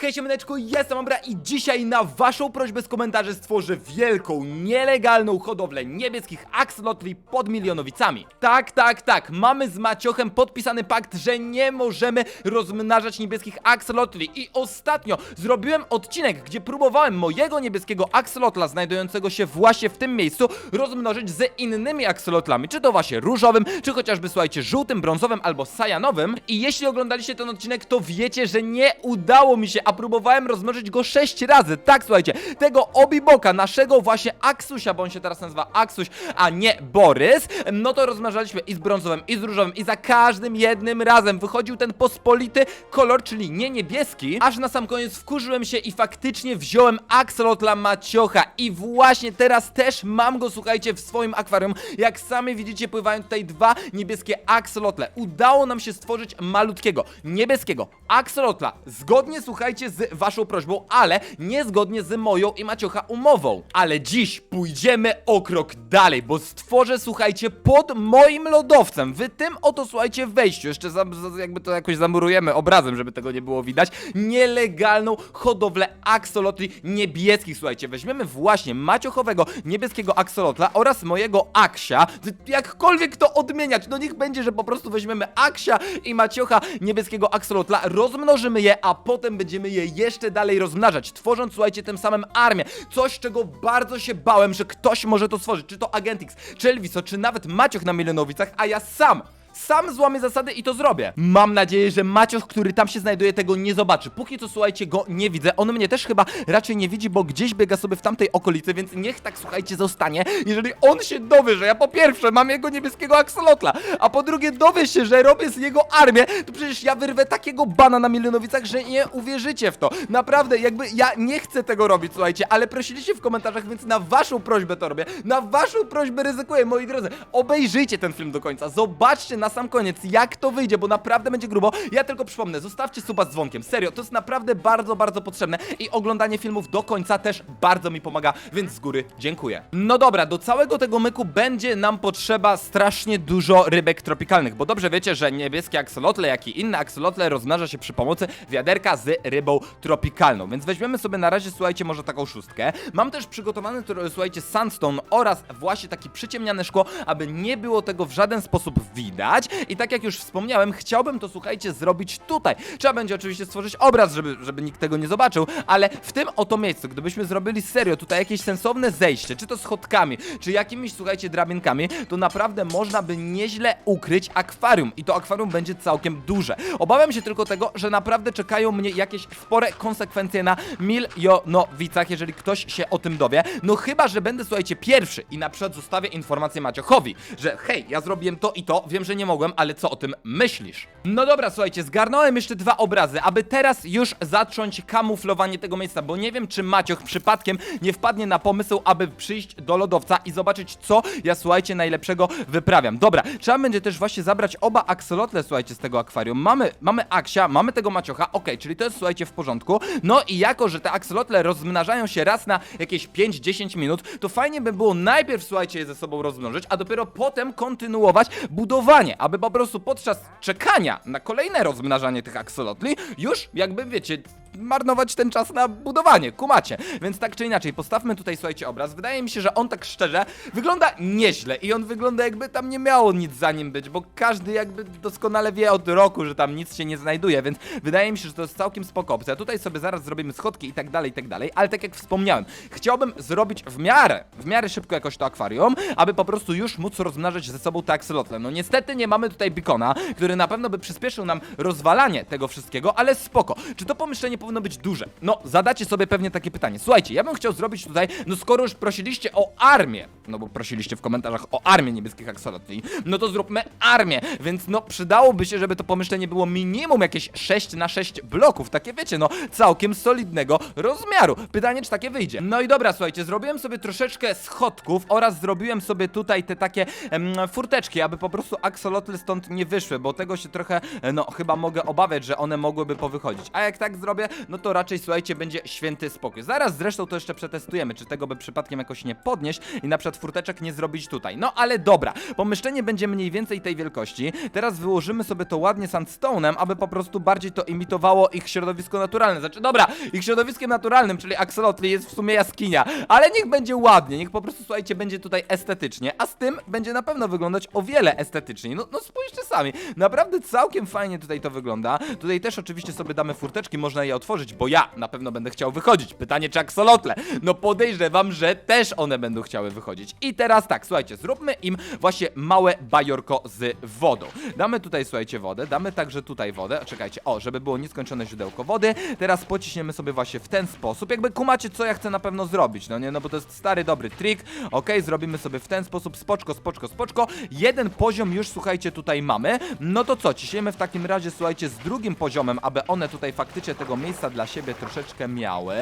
Hej siemaneczko, jestem Ambra i dzisiaj na waszą prośbę z komentarzy stworzę wielką, nielegalną hodowlę niebieskich axolotli pod Milionowicami. Tak, tak, tak, mamy z Maciochem podpisany pakt, że nie możemy rozmnażać niebieskich axolotli. I ostatnio zrobiłem odcinek, gdzie próbowałem mojego niebieskiego axolotla znajdującego się właśnie w tym miejscu rozmnożyć z innymi axolotlami, czy to właśnie różowym, czy chociażby słuchajcie żółtym, brązowym albo sajanowym. I jeśli oglądaliście ten odcinek, to wiecie, że nie udało mi się, a próbowałem rozmnożyć go 6 razy. Tak, słuchajcie, tego Obiboka, naszego właśnie Aksusia, bo on się teraz nazywa Aksuś, a nie Borys, no to rozmnażaliśmy i z brązowym, i z różowym, i za każdym jednym razem wychodził ten pospolity kolor, czyli nie niebieski, aż na sam koniec wkurzyłem się i faktycznie wziąłem Axolotla Maciocha i właśnie teraz też mam go, słuchajcie, w swoim akwarium. Jak sami widzicie, pływają tutaj dwa niebieskie axolotle. Udało nam się stworzyć malutkiego, niebieskiego axolotla, zgodnie, słuchajcie, z waszą prośbą, ale niezgodnie z moją i Maciocha umową. Ale dziś pójdziemy o krok dalej, bo stworzę, słuchajcie, pod moim lodowcem, w tym oto, słuchajcie, wejściu, jeszcze za, za, jakby to jakoś zamurujemy obrazem, żeby tego nie było widać, nielegalną hodowlę axolotli niebieskich, słuchajcie, weźmiemy właśnie maciochowego niebieskiego axolotla oraz mojego aksia, jakkolwiek to odmieniać, no niech będzie, że po prostu weźmiemy aksia i maciocha niebieskiego axolotla, rozmnożymy je, a potem będziemy je jeszcze dalej rozmnażać, tworząc, słuchajcie, tym samym armię, coś, czego bardzo się bałem, że ktoś może to stworzyć, czy to Agentix, czy Elviso, czy nawet Macioch na Milenowicach, a ja sam sam złamię zasady i to zrobię. Mam nadzieję, że Macioch, który tam się znajduje, tego nie zobaczy. Póki co, słuchajcie, go nie widzę. On mnie też chyba raczej nie widzi, bo gdzieś biega sobie w tamtej okolicy, więc niech tak, słuchajcie, zostanie. Jeżeli on się dowie, że ja po pierwsze mam jego niebieskiego aksolotla, a po drugie dowie się, że robię z niego armię, to przecież ja wyrwę takiego bana na Milionowicach, że nie uwierzycie w to. Naprawdę, jakby ja nie chcę tego robić, słuchajcie, ale prosiliście w komentarzach, więc na waszą prośbę to robię. Na waszą prośbę ryzykuję, moi drodzy. Obejrzyjcie ten film do końca. Zobaczcie na sam koniec, jak to wyjdzie, bo naprawdę będzie grubo. Ja tylko przypomnę, zostawcie suba z dzwonkiem. Serio, to jest naprawdę bardzo, bardzo potrzebne i oglądanie filmów do końca też bardzo mi pomaga, więc z góry dziękuję. No dobra, do całego tego myku będzie nam potrzeba strasznie dużo rybek tropikalnych, bo dobrze wiecie, że niebieskie aksolotle, jak i inne aksolotle rozmnaża się przy pomocy wiaderka z rybą tropikalną, więc weźmiemy sobie na razie, słuchajcie, może taką szóstkę. Mam też przygotowany, słuchajcie, sandstone oraz właśnie taki przyciemniane szkło, aby nie było tego w żaden sposób widać. I tak jak już wspomniałem, chciałbym to, słuchajcie, zrobić tutaj. Trzeba będzie oczywiście stworzyć obraz, żeby, żeby nikt tego nie zobaczył, ale w tym oto miejscu, gdybyśmy zrobili serio tutaj jakieś sensowne zejście, czy to schodkami, czy jakimiś, słuchajcie, drabinkami, to naprawdę można by nieźle ukryć akwarium. I to akwarium będzie całkiem duże. Obawiam się tylko tego, że naprawdę czekają mnie jakieś spore konsekwencje na milionowicach, jeżeli ktoś się o tym dowie. No chyba, że będę, słuchajcie, pierwszy i na przykład zostawię informację Maciochowi, że hej, ja zrobiłem to i to, wiem, że nie mogłem, ale co o tym myślisz? No dobra, słuchajcie, zgarnąłem jeszcze dwa obrazy, aby teraz już zacząć kamuflowanie tego miejsca, bo nie wiem, czy Macioch przypadkiem nie wpadnie na pomysł, aby przyjść do lodowca i zobaczyć, co ja, słuchajcie, najlepszego wyprawiam. Dobra, trzeba będzie też właśnie zabrać oba aksolotle, słuchajcie, z tego akwarium. Mamy, mamy aksia, mamy tego Maciocha, okej, czyli to jest, słuchajcie, w porządku. No i jako, że te aksolotle rozmnażają się raz na jakieś 5-10 minut, to fajnie by było najpierw, słuchajcie, je ze sobą rozmnożyć, a dopiero potem kontynuować budowanie, aby po prostu podczas czekania na kolejne rozmnażanie tych aksolotli, już jakby, wiecie, marnować ten czas na budowanie, kumacie. Więc tak czy inaczej, postawmy tutaj, słuchajcie, obraz. Wydaje mi się, że on tak szczerze wygląda nieźle i on wygląda jakby tam nie miało nic za nim być, bo każdy jakby doskonale wie od roku, że tam nic się nie znajduje, więc wydaje mi się, że to jest całkiem spoko opcja. Tutaj sobie zaraz zrobimy schodki i tak dalej, i tak dalej, ale tak jak wspomniałem, chciałbym zrobić w miarę, w miarę szybko jakoś to akwarium, aby po prostu już móc rozmnażać ze sobą te akselotle. No niestety nie mamy tutaj bikona, który na pewno by przyspieszył nam rozwalanie tego wszystkiego, ale spoko. Czy to pomyślenie powinno być duże? No, zadacie sobie pewnie takie pytanie. Słuchajcie, ja bym chciał zrobić tutaj, no skoro już prosiliście o armię, no bo prosiliście w komentarzach o armię niebieskich aksolotli, no to zróbmy armię, więc no przydałoby się, żeby to pomyślenie było minimum jakieś 6 na 6 bloków, takie wiecie, no całkiem solidnego rozmiaru. Pytanie, czy takie wyjdzie. No i dobra, słuchajcie, zrobiłem sobie troszeczkę schodków oraz zrobiłem sobie tutaj te takie em, furteczki, aby po prostu aksolotly stąd nie wyszły, bo tego się trochę, no chyba mogę obawiać, że one mogłyby powychodzić. A jak tak zrobię, no to raczej, słuchajcie, będzie święty spokój. Zaraz zresztą to jeszcze przetestujemy, czy tego by przypadkiem jakoś nie podnieść i na przykład furteczek nie zrobić tutaj. No ale dobra, pomieszczenie będzie mniej więcej tej wielkości. Teraz wyłożymy sobie to ładnie sandstone'em, aby po prostu bardziej to imitowało ich środowisko naturalne. Znaczy, dobra, ich środowiskiem naturalnym, czyli Axolotli jest w sumie jaskinia, ale niech będzie ładnie, niech po prostu, słuchajcie, będzie tutaj estetycznie, a z tym będzie na pewno wyglądać o wiele estetyczniej. No, no spójrzcie sami, naprawdę całkiem fajnie tutaj to wygląda. Tutaj też oczywiście sobie damy furteczki, można je otworzyć, bo ja na pewno będę chciał wychodzić. Pytanie, czy Axolotle? No podejrzewam, że też one będą chciały wychodzić. I teraz tak, słuchajcie, zróbmy im właśnie małe bajorko z wodą. Damy tutaj, słuchajcie, wodę, damy także tutaj wodę. Czekajcie, o, żeby było nieskończone źródełko wody. Teraz pociśniemy sobie właśnie w ten sposób. Jakby kumacie, co ja chcę na pewno zrobić, no nie? No bo to jest stary, dobry trik. Okej, zrobimy sobie w ten sposób, spoczko, spoczko, spoczko. Jeden poziom już, słuchajcie, tutaj mamy. No to co, ciśniemy w takim razie, słuchajcie, z drugim poziomem, aby one tutaj faktycznie tego miejsca dla siebie troszeczkę miały.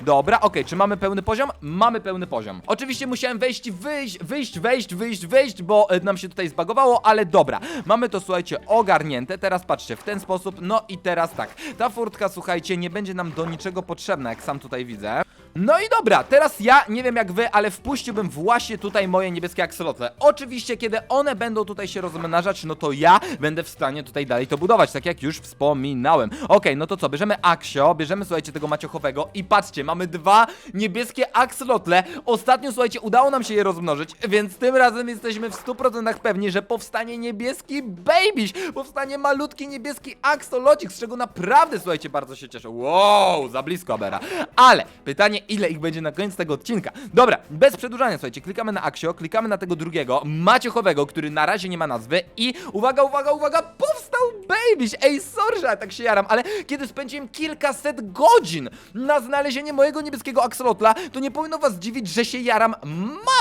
Dobra, okej, czy mamy pełny poziom? Mamy pełny poziom. Oczywiście musiałem wejść, wyjść, wyjść, wejść, wyjść, wyjść, bo e, nam się tutaj zbagowało, ale dobra. Mamy to, słuchajcie, ogarnięte. Teraz patrzcie, w ten sposób. No i teraz tak. Ta furtka, słuchajcie, nie będzie nam do niczego potrzebna, jak sam tutaj widzę. No i dobra, teraz ja nie wiem jak wy, ale wpuściłbym właśnie tutaj moje niebieskie aksolotle. Oczywiście, kiedy one będą tutaj się rozmnażać, no to ja będę w stanie tutaj dalej to budować, tak jak już wspominałem. Okej, no to co, bierzemy aksio, bierzemy, słuchajcie, tego maciochowego i patrzcie, mamy dwa niebieskie aksolotle. Ostatnio, słuchajcie, udało nam się je rozmnożyć, więc tym razem jesteśmy w 100% pewni, że powstanie niebieski babyś, powstanie malutki niebieski aksolocik, z czego naprawdę, słuchajcie, bardzo się cieszę. Wow, za blisko, Abera. Ale pytanie, ile ich będzie na koniec tego odcinka? Dobra, bez przedłużania, słuchajcie, klikamy na Aksio, klikamy na tego drugiego, maciochowego, który na razie nie ma nazwy i uwaga, uwaga, uwaga, powstał babyś! Ej, sorry, że tak się jaram, ale kiedy spędziłem kilkaset godzin na znalezienie mojego niebieskiego aksolotla, to nie powinno was dziwić, że się jaram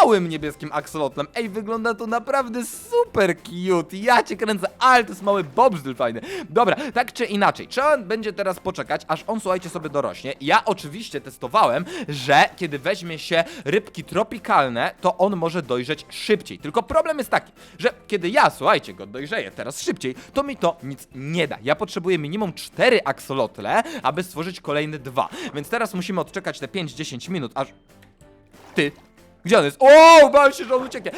małym niebieskim aksolotlem. Ej, wygląda to naprawdę super cute, ja cię kręcę, ale to jest mały bobżdyl fajny. Dobra, tak czy inaczej, trzeba będzie teraz poczekać, aż on, słuchajcie, sobie dorośnie. Ja oczywiście testowałem, że kiedy weźmie się rybki tropikalne, to on może dojrzeć szybciej. Tylko problem jest taki, że kiedy ja, słuchajcie, go dojrzeję teraz szybciej, to mi to nic nie da. Ja potrzebuję minimum 4 aksolotle, aby stworzyć kolejne dwa. Więc teraz musimy odczekać te 5-10 minut, aż... Ty, gdzie on jest? O, bałem się, że on ucieknie.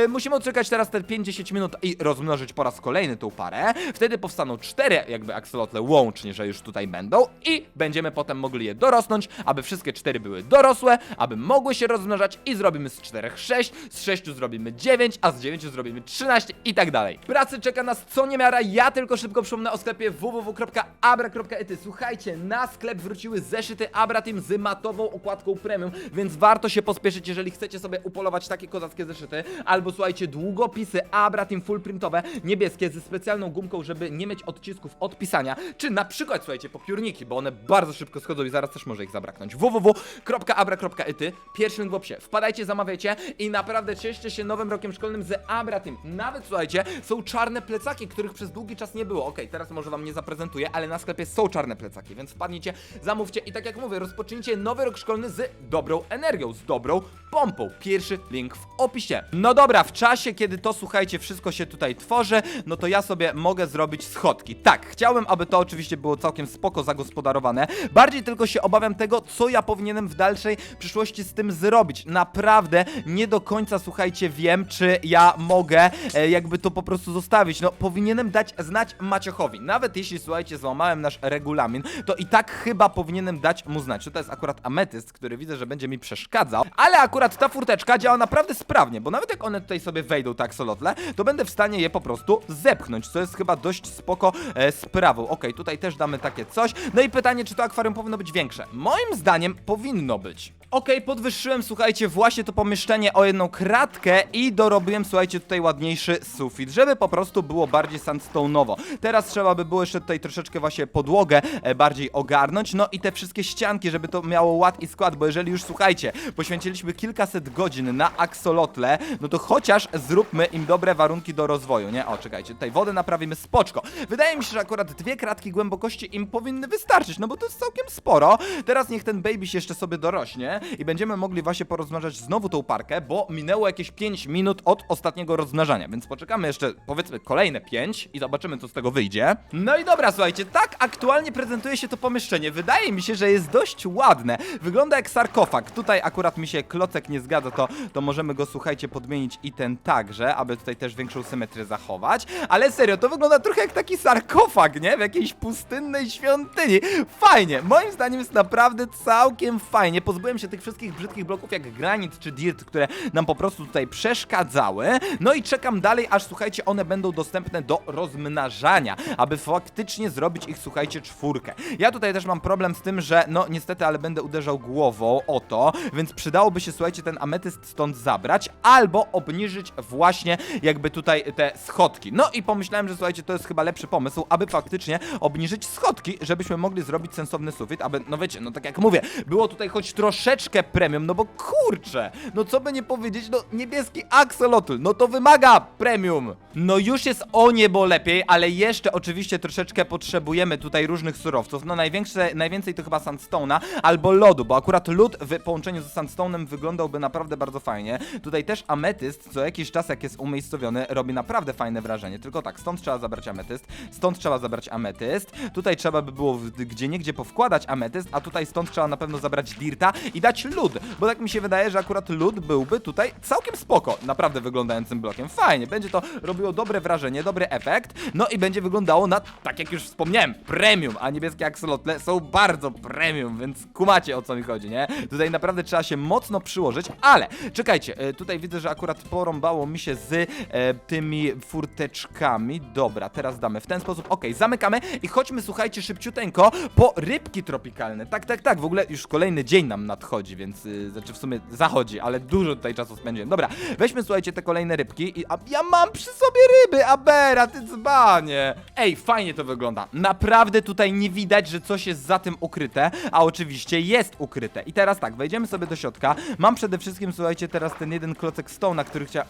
Yy, musimy odczekać teraz te 5-10 minut i rozmnożyć po raz kolejny tą parę. Wtedy powstaną cztery jakby aksolotle łącznie, że już tutaj będą i będziemy potem mogli je dorosnąć, aby wszystkie cztery były dorosłe, aby mogły się rozmnażać i zrobimy z czterech 6, z 6 zrobimy 9, a z 9 zrobimy 13 i tak dalej. Pracy czeka nas co niemiara, ja tylko szybko przypomnę o sklepie www.abra.ety. Słuchajcie, na sklep wróciły zeszyty Abra Team z matową okładką premium, więc warto się pospieszyć, jeżeli chcecie sobie upolować takie kozackie zeszyty, albo słuchajcie, długopisy Abra Team full printowe, niebieskie, ze specjalną gumką, żeby nie mieć odcisków od pisania, czy na przykład, słuchajcie, popiórniki, bo one bardzo szybko schodzą i zaraz też może ich zabraknąć. www.abra.ety, pierwszy link w opisie. Wpadajcie, zamawiajcie i naprawdę cieszcie się nowym rokiem szkolnym z Abra Team. Nawet, słuchajcie, są czarne plecaki, których przez długi czas nie było. Okej, teraz może wam nie zaprezentuję, ale na sklepie są czarne plecaki, więc wpadnijcie, zamówcie i tak jak mówię, rozpocznijcie nowy rok szkolny z dobrą energią, z dobrą pompą. Pierwszy link w opisie. No dobra, w czasie, kiedy to, słuchajcie, wszystko się tutaj tworzy, no to ja sobie mogę zrobić schodki. Tak, chciałbym, aby to oczywiście było całkiem spoko zagospodarowane. Bardziej tylko się obawiam tego, co ja powinienem w dalszej przyszłości z tym zrobić. Naprawdę nie do końca, słuchajcie, wiem, czy ja mogę e, jakby to po prostu zostawić. No, powinienem dać znać Maciochowi. Nawet jeśli, słuchajcie, złamałem nasz regulamin, to i tak chyba powinienem dać mu znać. To jest akurat ametyst, który widzę, że będzie mi przeszkadzał, ale akurat ta furteczka działa naprawdę sprawnie, bo nawet jak one tutaj sobie wejdą, tak solotle, to będę w stanie je po prostu zepchnąć, co jest chyba dość spoko e, sprawą. Okej, tutaj też damy takie coś. No i pytanie, czy to akwarium powinno być większe? Moim zdaniem powinno być. Okej, podwyższyłem, słuchajcie, właśnie to pomieszczenie o jedną kratkę i dorobiłem, słuchajcie, tutaj ładniejszy sufit, żeby po prostu było bardziej sandstone'owo. Teraz trzeba by było jeszcze tutaj troszeczkę właśnie podłogę e, bardziej ogarnąć, no i te wszystkie ścianki, żeby to miało ład i skład, bo jeżeli już, słuchajcie, poświęciliśmy kilkaset godzin na aksolotle, no to chociaż zróbmy im dobre warunki do rozwoju, nie? O, czekajcie, tutaj wodę naprawimy spoczko. Wydaje mi się, że akurat dwie kratki głębokości im powinny wystarczyć, no bo to jest całkiem sporo. Teraz niech ten baby się jeszcze sobie dorośnie. I będziemy mogli właśnie porozmnażać znowu tą parkę, bo minęło jakieś 5 minut od ostatniego rozmnażania, więc poczekamy jeszcze powiedzmy kolejne 5 i zobaczymy co z tego wyjdzie. No i dobra, słuchajcie, tak aktualnie prezentuje się to pomieszczenie. Wydaje mi się, że jest dość ładne. Wygląda jak sarkofag. Tutaj akurat mi się klocek nie zgadza, to, to możemy go słuchajcie podmienić i ten także, aby tutaj też większą symetrię zachować. Ale serio, to wygląda trochę jak taki sarkofag, nie? W jakiejś pustynnej świątyni. Fajnie, moim zdaniem jest naprawdę całkiem fajnie. Pozbyłem się tych wszystkich brzydkich bloków jak granit czy dirt, które nam po prostu tutaj przeszkadzały. No i czekam dalej, aż słuchajcie, one będą dostępne do rozmnażania, aby faktycznie zrobić ich, słuchajcie, czwórkę. Ja tutaj też mam problem z tym, że no niestety, ale będę uderzał głową o to, więc przydałoby się, słuchajcie, ten ametyst stąd zabrać, albo obniżyć właśnie jakby tutaj te schodki. No i pomyślałem, że słuchajcie, to jest chyba lepszy pomysł, aby faktycznie obniżyć schodki, żebyśmy mogli zrobić sensowny sufit, aby, no wiecie, no tak jak mówię, było tutaj choć troszeczkę premium, no bo kurczę, no co by nie powiedzieć, no niebieski axolotl, no to wymaga premium. No już jest o niebo lepiej, ale jeszcze oczywiście troszeczkę potrzebujemy tutaj różnych surowców, no największe, najwięcej to chyba sandstone'a albo lodu, bo akurat lód w połączeniu ze sandstone'em wyglądałby naprawdę bardzo fajnie. Tutaj też ametyst, co jakiś czas jak jest umiejscowiony, robi naprawdę fajne wrażenie, tylko tak, stąd trzeba zabrać ametyst, stąd trzeba zabrać ametyst, tutaj trzeba by było gdzie niegdzie powkładać ametyst, a tutaj stąd trzeba na pewno zabrać dirta i dać lód, bo tak mi się wydaje, że akurat lód byłby tutaj całkiem spoko, naprawdę wyglądającym blokiem. Fajnie, będzie to robiło dobre wrażenie, dobry efekt, no i będzie wyglądało na, tak jak już wspomniałem, premium, a niebieskie axolotle są bardzo premium, więc kumacie o co mi chodzi, nie? Tutaj naprawdę trzeba się mocno przyłożyć, ale czekajcie, e, tutaj widzę, że akurat porąbało mi się z e, tymi furteczkami. Dobra, teraz damy w ten sposób. Okej, zamykamy i chodźmy, słuchajcie, szybciuteńko po rybki tropikalne. Tak, tak, tak, w ogóle już kolejny dzień nam nadchodzi, więc y, znaczy w sumie zachodzi, ale dużo tutaj czasu spędziłem. Dobra, weźmy, słuchajcie, te kolejne rybki i a ja mam przy sobie ryby, Abera, ty dzbanie. Ej, fajnie to wygląda. Naprawdę tutaj nie widać, że coś jest za tym ukryte, a oczywiście jest ukryte. I teraz tak, wejdziemy sobie do środka. Mam przede wszystkim, słuchajcie, teraz ten jeden klocek stołna, który chciałem...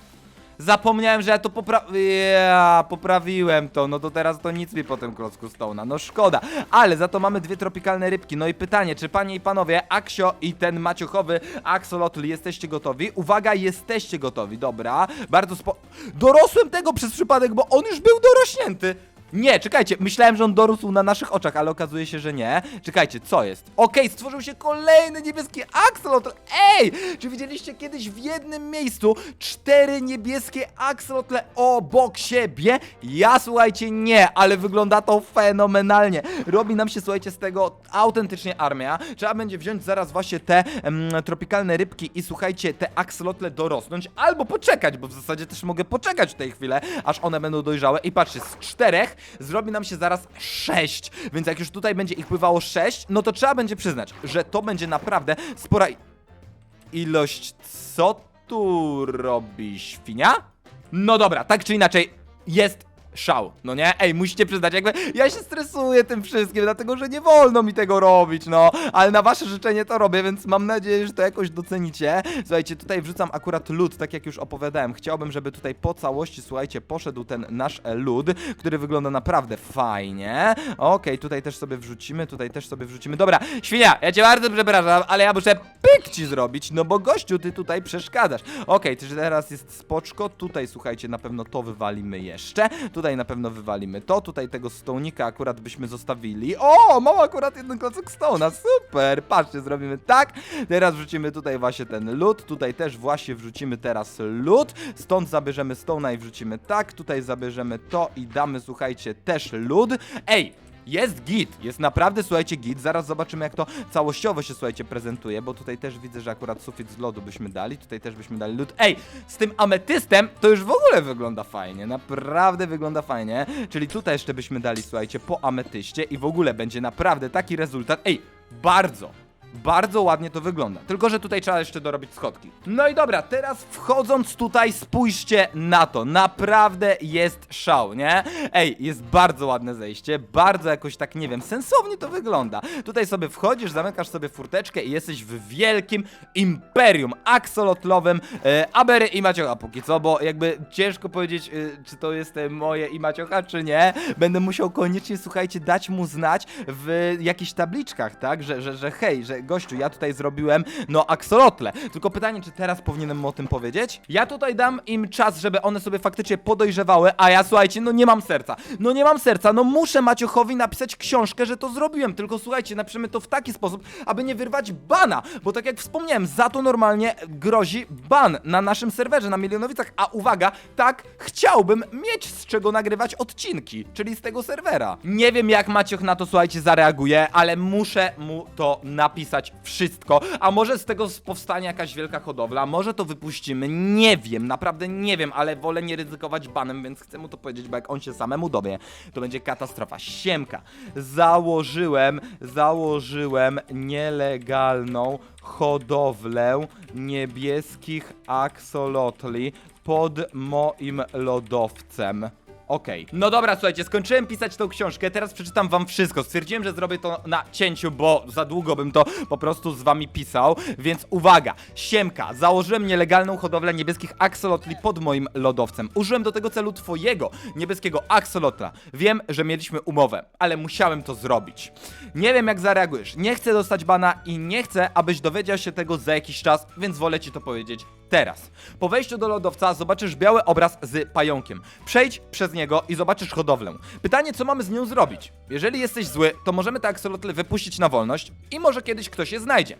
Zapomniałem, że ja to popra... Ja, poprawiłem to, no to teraz to nic mi po tym klocku Stone'a, no szkoda. Ale za to mamy dwie tropikalne rybki. No i pytanie, czy panie i panowie, Aksio i ten maciuchowy Axolotl jesteście gotowi? Uwaga, jesteście gotowi, dobra. Bardzo spo... Dorosłem tego przez przypadek, bo on już był dorośnięty. Nie, czekajcie, myślałem, że on dorósł na naszych oczach, ale okazuje się, że nie. Czekajcie, co jest? Okej, stworzył się kolejny niebieski axolotl. Ej! Czy widzieliście kiedyś w jednym miejscu cztery niebieskie axolotle obok siebie? Ja, słuchajcie, nie, ale wygląda to fenomenalnie. Robi nam się, słuchajcie, z tego autentycznie armia. Trzeba będzie wziąć zaraz właśnie te tropikalne rybki i słuchajcie, te axolotle dorosnąć, albo poczekać, bo w zasadzie też mogę poczekać w tej chwilę, aż one będą dojrzałe. I patrzcie, z czterech zrobi nam się zaraz sześć, więc jak już tutaj będzie ich pływało sześć, no to trzeba będzie przyznać, że to będzie naprawdę spora ilość. Co tu robi świnia? No dobra, tak czy inaczej, jest szał, no nie? Ej, musicie przyznać, jakby ja się stresuję tym wszystkim, dlatego że nie wolno mi tego robić, no, ale na wasze życzenie to robię, więc mam nadzieję, że to jakoś docenicie. Słuchajcie, tutaj wrzucam akurat lód, tak jak już opowiadałem. Chciałbym, żeby tutaj po całości, słuchajcie, poszedł ten nasz e, lód, który wygląda naprawdę fajnie. Okej, tutaj też sobie wrzucimy, tutaj też sobie wrzucimy. Dobra, świnia, ja cię bardzo przepraszam, ale ja muszę pyk ci zrobić, no bo gościu, ty tutaj przeszkadzasz. Okej, okay, teraz jest spoczko, tutaj słuchajcie, na pewno to wywalimy jeszcze, tutaj na pewno wywalimy. To, tutaj tego stołnika akurat byśmy zostawili. O, mam akurat jeden klocek stona, super, patrzcie, zrobimy tak, teraz wrzucimy tutaj właśnie ten lód, tutaj też właśnie wrzucimy teraz lód, stąd zabierzemy stona i wrzucimy tak, tutaj zabierzemy to i damy, słuchajcie, też lód. Ej, jest git, jest naprawdę, słuchajcie, git. Zaraz zobaczymy, jak to całościowo się, słuchajcie, prezentuje, bo tutaj też widzę, że akurat sufit z lodu byśmy dali, tutaj też byśmy dali lód. Ej, z tym ametystem to już w ogóle wygląda fajnie, naprawdę wygląda fajnie. Czyli tutaj jeszcze byśmy dali, słuchajcie, po ametyście i w ogóle będzie naprawdę taki rezultat. Ej, bardzo, bardzo ładnie to wygląda. Tylko, że tutaj trzeba jeszcze dorobić schodki. No i dobra, teraz wchodząc tutaj, spójrzcie na to. Naprawdę jest szał, nie? Ej, jest bardzo ładne zejście, bardzo jakoś tak, nie wiem, sensownie to wygląda. Tutaj sobie wchodzisz, zamykasz sobie furteczkę i jesteś w wielkim imperium axolotlowym e, Abery i Maciocha póki co, bo jakby ciężko powiedzieć, e, czy to jest e, moje i Maciocha, czy nie. Będę musiał koniecznie, słuchajcie, dać mu znać w jakichś tabliczkach, tak? Że, że, że hej, że gościu ja tutaj zrobiłem, no, aksolotle. Tylko pytanie, czy teraz powinienem mu o tym powiedzieć? Ja tutaj dam im czas, żeby one sobie faktycznie podojrzewały, a ja, słuchajcie, no nie mam serca. No nie mam serca, no muszę Maciochowi napisać książkę, że to zrobiłem, tylko słuchajcie, napiszemy to w taki sposób, aby nie wyrwać bana, bo tak jak wspomniałem, za to normalnie grozi ban na naszym serwerze, na Milionowicach, a uwaga, tak, chciałbym mieć z czego nagrywać odcinki, czyli z tego serwera. Nie wiem jak Macioch na to, słuchajcie, zareaguje, ale muszę mu to napisać wszystko, a może z tego powstanie jakaś wielka hodowla, może to wypuścimy, nie wiem, naprawdę nie wiem, ale wolę nie ryzykować banem, więc chcę mu to powiedzieć, bo jak on się samemu dowie, to będzie katastrofa. Siemka, założyłem, założyłem nielegalną hodowlę niebieskich aksolotli pod moim lodowcem. Okej. No dobra, słuchajcie, skończyłem pisać tą książkę, teraz przeczytam wam wszystko. Stwierdziłem, że zrobię to na cięciu, bo za długo bym to po prostu z wami pisał, więc uwaga. Siemka, założyłem nielegalną hodowlę niebieskich aksolotli pod moim lodowcem. Użyłem do tego celu twojego niebieskiego aksolotla. Wiem, że mieliśmy umowę, ale musiałem to zrobić. Nie wiem jak zareagujesz. Nie chcę dostać bana i nie chcę, abyś dowiedział się tego za jakiś czas, więc wolę ci to powiedzieć teraz. Po wejściu do lodowca zobaczysz biały obraz z pająkiem. Przejdź przez niego i zobaczysz hodowlę. Pytanie, co mamy z nią zrobić? Jeżeli jesteś zły, to możemy te aksolotle wypuścić na wolność i może kiedyś ktoś je znajdzie.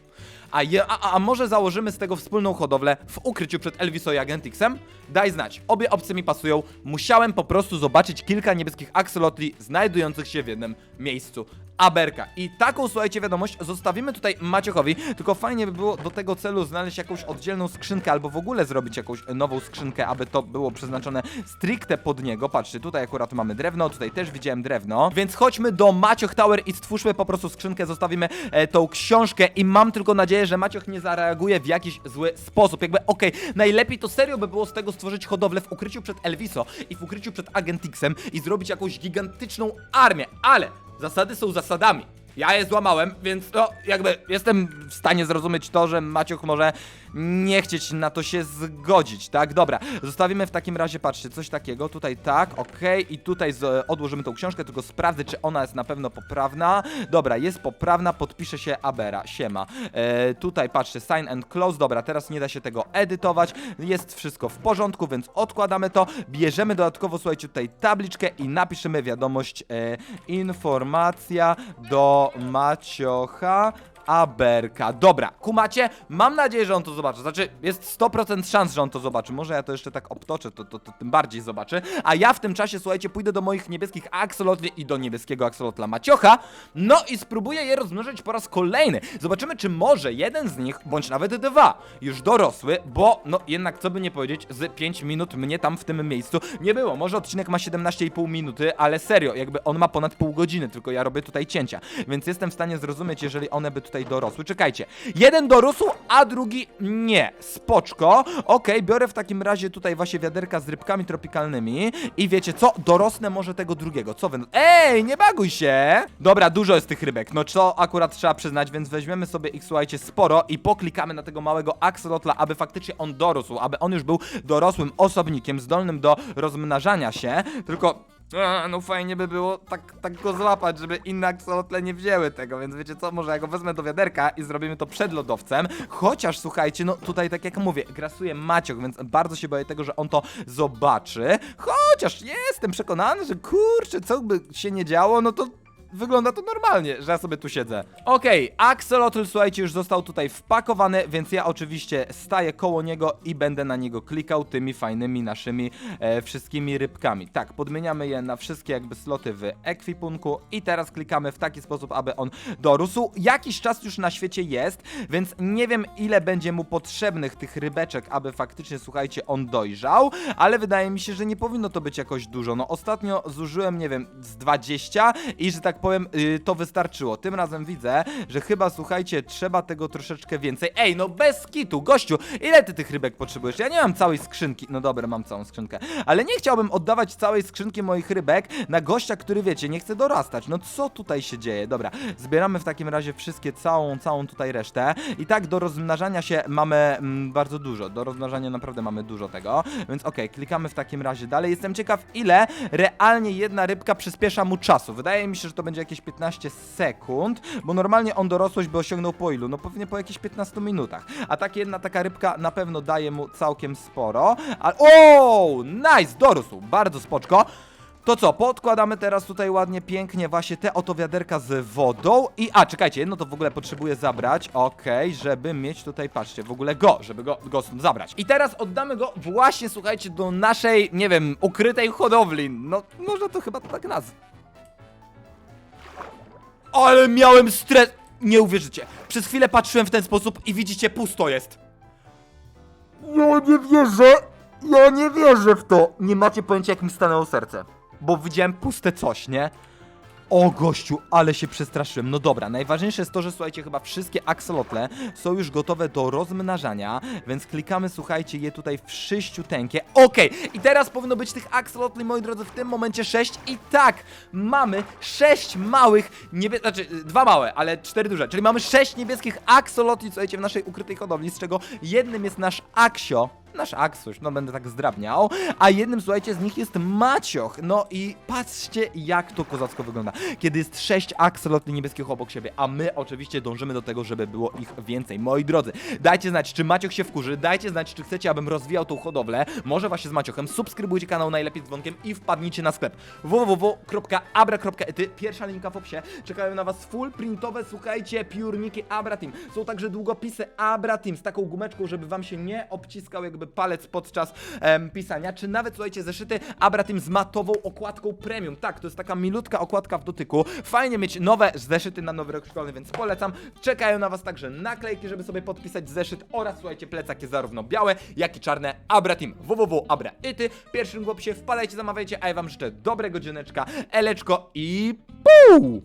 A, je, a, a może założymy z tego wspólną hodowlę w ukryciu przed Elviso i Agentixem? Daj znać, obie opcje mi pasują. Musiałem po prostu zobaczyć kilka niebieskich aksolotli znajdujących się w jednym miejscu. Aberka. I taką, słuchajcie, wiadomość zostawimy tutaj Maciochowi, tylko fajnie by było do tego celu znaleźć jakąś oddzielną skrzynkę, albo w ogóle zrobić jakąś nową skrzynkę, aby to było przeznaczone stricte pod niego. Patrzcie, tutaj akurat mamy drewno, tutaj też widziałem drewno, więc chodźmy do Macioch Tower i stwórzmy po prostu skrzynkę, zostawimy e, tą książkę i mam tylko nadzieję, że Macioch nie zareaguje w jakiś zły sposób. Jakby, okej, najlepiej to serio by było z tego stworzyć hodowlę w ukryciu przed Elviso i w ukryciu przed Agentixem i zrobić jakąś gigantyczną armię, ale Zasady są zasadami. Ja je złamałem, więc no, jakby jestem w stanie zrozumieć to, że Maciuch może nie chcieć na to się zgodzić, tak? Dobra, zostawimy w takim razie, patrzcie, coś takiego, tutaj tak, okej, i tutaj z, odłożymy tą książkę, tylko sprawdzę, czy ona jest na pewno poprawna. Dobra, jest poprawna, podpisze się Abera, siema. E, tutaj, patrzcie, sign and close, dobra, teraz nie da się tego edytować, jest wszystko w porządku, więc odkładamy to, bierzemy dodatkowo, słuchajcie, tutaj tabliczkę i napiszemy wiadomość, e, informacja do Maciocha, Aberka. Dobra, kumacie? Mam nadzieję, że on to zobaczy. Znaczy, jest 100% szans, że on to zobaczy. Może ja to jeszcze tak obtoczę, to, to, to tym bardziej zobaczy. A ja w tym czasie, słuchajcie, pójdę do moich niebieskich aksolotli i do niebieskiego aksolotla Maciocha. No i spróbuję je rozmnożyć po raz kolejny. Zobaczymy, czy może jeden z nich, bądź nawet dwa, już dorosły, bo no jednak, co by nie powiedzieć, z 5 minut mnie tam w tym miejscu nie było. Może odcinek ma 17,5 minuty, ale serio, jakby on ma ponad pół godziny, tylko ja robię tutaj cięcia. Więc jestem w stanie zrozumieć, jeżeli one by tutaj dorosły. Czekajcie, jeden dorósł, a drugi nie. Spoczko. Okej, biorę w takim razie tutaj właśnie wiaderka z rybkami tropikalnymi i wiecie co? Dorosnę może tego drugiego. Co wy... Ej, nie baguj się! Dobra, dużo jest tych rybek. No co akurat trzeba przyznać, więc weźmiemy sobie ich, słuchajcie, sporo i poklikamy na tego małego axolotla, aby faktycznie on dorósł, aby on już był dorosłym osobnikiem, zdolnym do rozmnażania się. Tylko a, no fajnie by było tak, tak go złapać, żeby inne aksolotle nie wzięły tego, więc wiecie co, może ja go wezmę do wiaderka i zrobimy to przed lodowcem, chociaż słuchajcie, no tutaj tak jak mówię, grasuje Maciok, więc bardzo się boję tego, że on to zobaczy, chociaż jestem przekonany, że kurczę, co by się nie działo, no to wygląda to normalnie, że ja sobie tu siedzę. Okej, Axolotl, słuchajcie, już został tutaj wpakowany, więc ja oczywiście staję koło niego i będę na niego klikał tymi fajnymi naszymi e, wszystkimi rybkami. Tak, podmieniamy je na wszystkie jakby sloty w ekwipunku i teraz klikamy w taki sposób, aby on dorósł. Jakiś czas już na świecie jest, więc nie wiem ile będzie mu potrzebnych tych rybeczek, aby faktycznie, słuchajcie, on dojrzał, ale wydaje mi się, że nie powinno to być jakoś dużo. No ostatnio zużyłem, nie wiem, z 20 i że tak powiem, yy, to wystarczyło. Tym razem widzę, że chyba, słuchajcie, trzeba tego troszeczkę więcej. Ej, no bez kitu, gościu, ile ty tych rybek potrzebujesz? Ja nie mam całej skrzynki. No dobra, mam całą skrzynkę, ale nie chciałbym oddawać całej skrzynki moich rybek na gościa, który wiecie, nie chce dorastać. No co tutaj się dzieje? Dobra, zbieramy w takim razie wszystkie, całą, całą tutaj resztę. I tak do rozmnażania się mamy mm, bardzo dużo. Do rozmnażania naprawdę mamy dużo tego. Więc okej, klikamy w takim razie dalej. Jestem ciekaw, ile realnie jedna rybka przyspiesza mu czasu. Wydaje mi się, że to będzie jakieś 15 sekund, bo normalnie on dorosłość by osiągnął po ilu? No pewnie po jakichś 15 minutach. A tak jedna taka rybka na pewno daje mu całkiem sporo. Ale... O! Nice! Dorósł! Bardzo spoczko. To co, podkładamy teraz tutaj ładnie, pięknie właśnie te oto wiaderka z wodą i... A, czekajcie, jedno to w ogóle potrzebuję zabrać, okej, żeby mieć tutaj, patrzcie, w ogóle go, żeby go, go zabrać. I teraz oddamy go właśnie, słuchajcie, do naszej, nie wiem, ukrytej hodowli. No, można to chyba tak nazwać. Ale miałem stres... Nie uwierzycie. Przez chwilę patrzyłem w ten sposób i widzicie, pusto jest. Ja nie wierzę. Ja nie wierzę w to. Nie macie pojęcia, jak mi stanęło serce. Bo widziałem puste coś, nie? O gościu, ale się przestraszyłem. No dobra, najważniejsze jest to, że słuchajcie, chyba wszystkie axolotle są już gotowe do rozmnażania, więc klikamy, słuchajcie, je tutaj wszyściuteńkie. Okej, i teraz powinno być tych axolotli, moi drodzy, w tym momencie 6 i tak, mamy 6 małych, niebie... znaczy dwa małe, ale cztery duże, czyli mamy 6 niebieskich axolotli, słuchajcie, w naszej ukrytej hodowli, z czego jednym jest nasz Aksio, nasz Aksuś, no będę tak zdrabniał, a jednym, słuchajcie, z nich jest Macioch. No i patrzcie, jak to kozacko wygląda. Kiedy jest sześć aksolotli niebieskich obok siebie, a my oczywiście dążymy do tego, żeby było ich więcej. Moi drodzy, dajcie znać, czy Macioch się wkurzy, dajcie znać, czy chcecie, abym rozwijał tą hodowlę, może właśnie z Maciochem, subskrybujcie kanał najlepiej z dzwonkiem i wpadnijcie na sklep www.abra.ety, pierwsza linka w opisie. Czekają na was full printowe, słuchajcie, piórniki Abra Team. Są także długopisy Abra Team z taką gumeczką, żeby wam się nie obciskał jakby palec podczas em, pisania, czy nawet, słuchajcie, zeszyty Abra Team z matową okładką premium. Tak, to jest taka milutka okładka w dotyku. Fajnie mieć nowe zeszyty na nowy rok szkolny, więc polecam. Czekają na was także naklejki, żeby sobie podpisać zeszyt oraz, słuchajcie, plecak jest zarówno białe, jak i czarne Abra Team. www.abra.ity. Pierwszy link w opisie, wpadajcie, zamawiajcie, a ja wam życzę dobrego dzieneczka, eleczko i pół!